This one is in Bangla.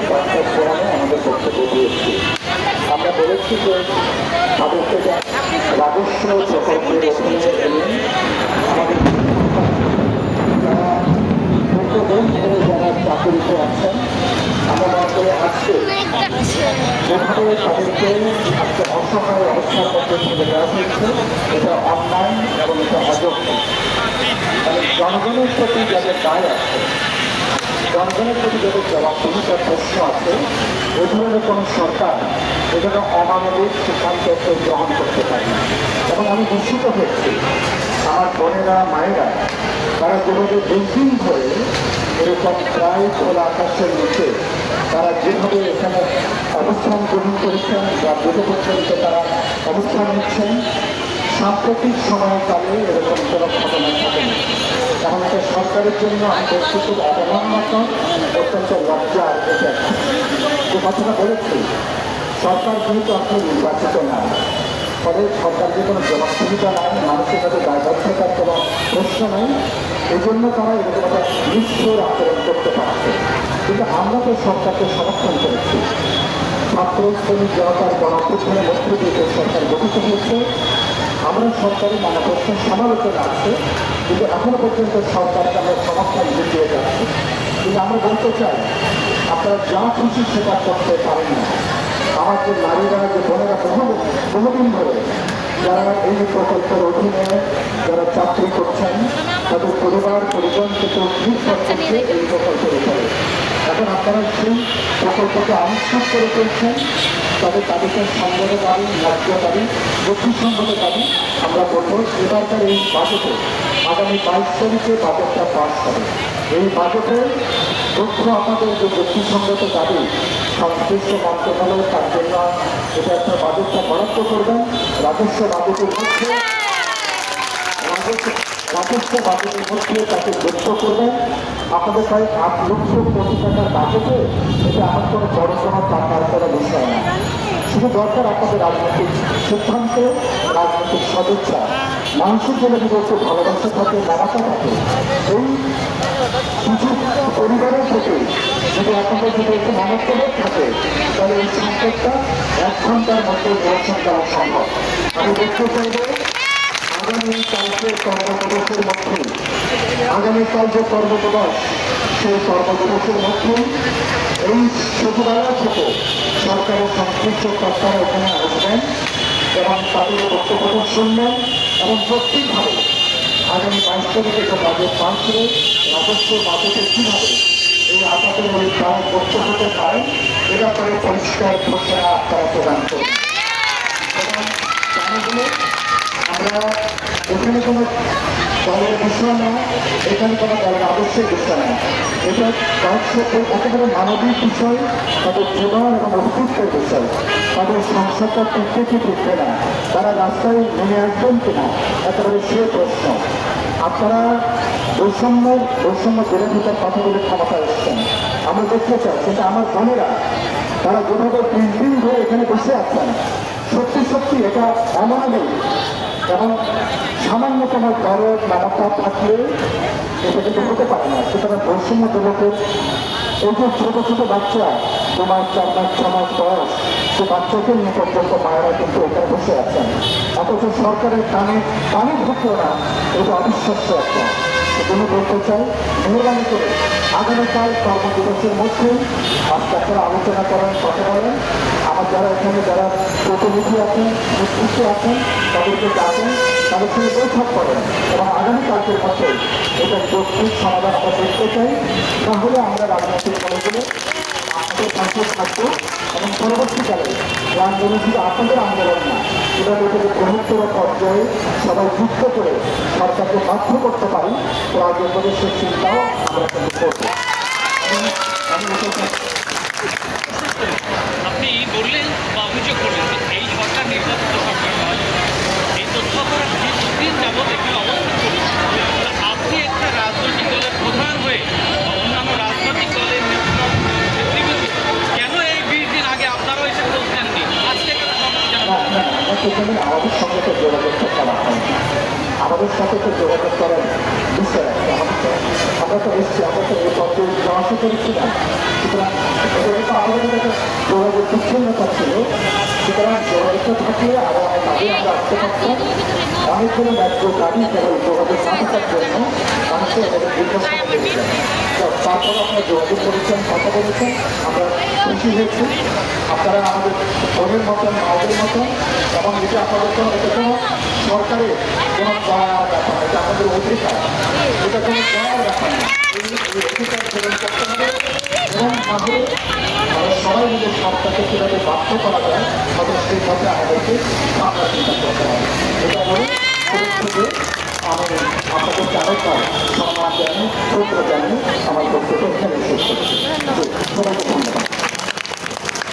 কয়েকটা ফোরামে দিয়েছি আমরা বলেছি যে তাদেরকে রাজস্ব প্রকল্পের আমাদের যারা চাকরিতে আছেন আমরা মনে করি আজকে যেভাবে তাদেরকে আজকে মধ্যে ফেলে দেওয়া হয়েছে এটা অন্যায় এবং এটা অযোগ্য জনগণের প্রতি যাদের দায় আছে জনগণের প্রতি যাদের জবাবদিহিতার প্রশ্ন আছে এ ধরনের কোনো সরকার এজন্য অমানবিক সিদ্ধান্ত গ্রহণ করতে পারে এবং আমি নিশ্চিত হচ্ছি আমার বোনেরা, মায়েরা, তারা যেভাবে দীর্ঘদিন ধরে এরকম প্রায় খোলা আকাশের নিচে তারা যেভাবে এখানে অবস্থান গ্রহণ করেছেন বা বুঝে পর্যন্ত তারা অবস্থান নিচ্ছেন সাম্প্রতিক সময়কালে এরকম কোনো ঘটনা ঘটেনি। এখন এটা সরকারের জন্য বলছি খুব অবমাননাত্মক অত্যন্ত লজ্জার এটা। যে কথাটা বলেছি, সরকার যেহেতু আপনি নির্বাচিত না, ফলে সরকারের কোনো জবাবদিহিতা নাই, মানুষের কাছে দায়বদ্ধতার কোনো প্রশ্ন নাই এই জন্য তারা এরকম একটা নিষ্ঠুর আচরণ করতে পারছে। কিন্তু আমরা তো সরকারকে সমর্থন করেছি। ছাত্র শ্রমিক জনতার গণঅভ্যুত্থানের মধ্য দিয়ে সরকার গঠিত হয়েছে। আমরা সরকারি নানা প্রশ্নের সমালোচনা আছে, কিন্তু এখনও পর্যন্ত সরকারকে আমরা সমর্থন দিয়ে যাচ্ছি। কিন্তু আমরা বলতে চাই, আপনারা যা খুশি সেটা করতে পারেন না। আমার যে নারীরা, যে বোনেরা বহু বহুদিন ধরে যারা এই প্রকল্পের অধীনে যারা চাকরি করছেন, তাদের পরিবার, পরিজন থেকে নির্ভর করছে এই প্রকল্পের উপরে। এখন আপনারা সেই প্রকল্পকে আনুষ্ঠান করে ফেলছেন তবে তাদেরকে সংগত দাবি ন্যায্য দাবি যুক্তিসঙ্গত দাবি আমরা বলব এবারকার এই বাজেটে আগামী বাইশ তারিখে বাজেটটা পাস হবে। এই বাজেটে তথ্য আমাদের যে যুক্তিসঙ্গত দাবি সংশ্লিষ্ট মন্ত্রণালয় তার জন্য এটা একটা বাজেটটা বরাদ্দ করবেন। রাজস্ব বাজেটের মধ্যে রাজস্ব বাজেটের মধ্যে তাকে যুক্ত করবেন আপনাদের প্রায় আট লক্ষ কোটি টাকার বাজেটে এটা আমার কোনো বড় কোনো টাকার করা বিষয় না। শুধু দরকার আপনাদের রাজনৈতিক সিদ্ধান্ত, রাজনৈতিক সদিচ্ছা। মানুষের জন্য যদি একটু ভালোবাসা থাকে মানাতে থাকে, এই কিছু পরিবারের থেকে যদি আপনাদের যদি একটু মনস্তবোধ থাকে, তাহলে এই সংকটটা এক ঘণ্টার মধ্যে নিরসন করা সম্ভব। আমি দেখতে চাইব আগামী কালকের কর্মদিবসের মধ্যে আগামীকাল যে কর্মদিবস সেই কর্মদিবসের মধ্যে এই সচিবালয় থেকে সরকারের সংশ্লিষ্ট কর্তারা এখানে আসবেন এবং তাদের বক্তব্য শুনবেন এবং প্রত্যেকভাবে আগামী বাইশ তারিখে যে বাজেট পাস হবে, রাজস্ব বাজেটে কীভাবে এই আপনাদের ওই তারা করতে হতে পারে, এ ব্যাপারে পরিষ্কার ঘোষণা আপনারা প্রদান করবেন এবং আমরা এখানে কোনো দলের বিষয় না, এখানে কোনো দলের আদর্শের বিষয় না। এটা একেবারে মানবিক বিষয়, তাদের জীবন এবং অস্তিত্বের বিষয়। তাদের সংসারটা টিকতে কি টিকবে না। তারা রাস্তায় নেমে আসবেন কিনা, একেবারে সে প্রশ্ন। আপনারা বৈষম্য বৈষম্য বিরোধিতার কথা বলে ক্ষমতা এসছেন আমরা দেখতে চাই, সেটা আমার বোনেরা, তারা যেভাবে দিন দিন ধরে এখানে বসে আছেন, সত্যি সত্যি এটা অমানবিক এবং সামান্য দলের নামতা থাকলে এটা কিন্তু হতে পারে না। সুতরাং বৈষম্য জগতের এই যে ছোট ছোট বাচ্চা। তোমার চার মাস ছ মাস বয়স। সে বাচ্চাকে নিয়ে পর্যন্ত মায়েরা কিন্তু এখানে বসে আছেন। অথচ সরকারের কানে কানে ঢুকলো না। এটা অবিশ্বাস্য একটা। সেজন্য বলতে চাই, মেহরবানি করে আগামীকাল কর্মদিবসের মধ্যে আপনারা আলোচনা করেন, কথা বলেন। আমার যারা এখানে যারা প্রতিনিধি আছেন নেতৃত্ব আছেন, তাদেরকে ডাকেন তাদের সঙ্গে বৈঠক করেন এবং আগামীকালকের মধ্যে এটা যৌক্তিক সমাধান আমরা দেখতে চাই। তাহলে আমরা রাজনৈতিক দলগুলো আপনাদের পাশে থাকব এবং পরবর্তীকালে আন্দোলন শুধু আপনাদের আন্দোলন না এটা এটাকে বৃহত্তর পর্যায়ে সবাই যুক্ত করে সরকারকে বাধ্য করতে পারি। রাজনৈতিক চিন্তাও আমরা করব সেখানে আমাদের সঙ্গে তো যোগাযোগ করা হয় আমাদের সাথে তো যোগাযোগ করার বিষয় আছে, আমাদের আমরা তো এসছি আমরা তো এই পথে যাওয়া আসা সুতরাং আমাদের আমরা আসতে পারতাম। অনেকগুলো ন্যায্য গাড়ি কেবল যোগাযোগ না থাকার জন্য মানুষের এদের দীর্ঘ সময় লেগে তো তারপর আপনারা যোগাযোগ করেছেন, কথা বলেছেন, আমরা খুশি হয়েছি। আপনারা আমাদের বোনের মতন মায়ের মতন, এবং এটা আপনাদের কোনো কোনো সরকারের কোনো ব্যাপার আপনাদের অধিকার। কোনো ব্যাপার না এই অধিকার পূরণ করতে হবে এবং তাহলে সবাই মিলে সবটাকে কীভাবে বাধ্য করা যায় তাদের পথে আমাদেরকে আমরা চিন্তা করতে হবে।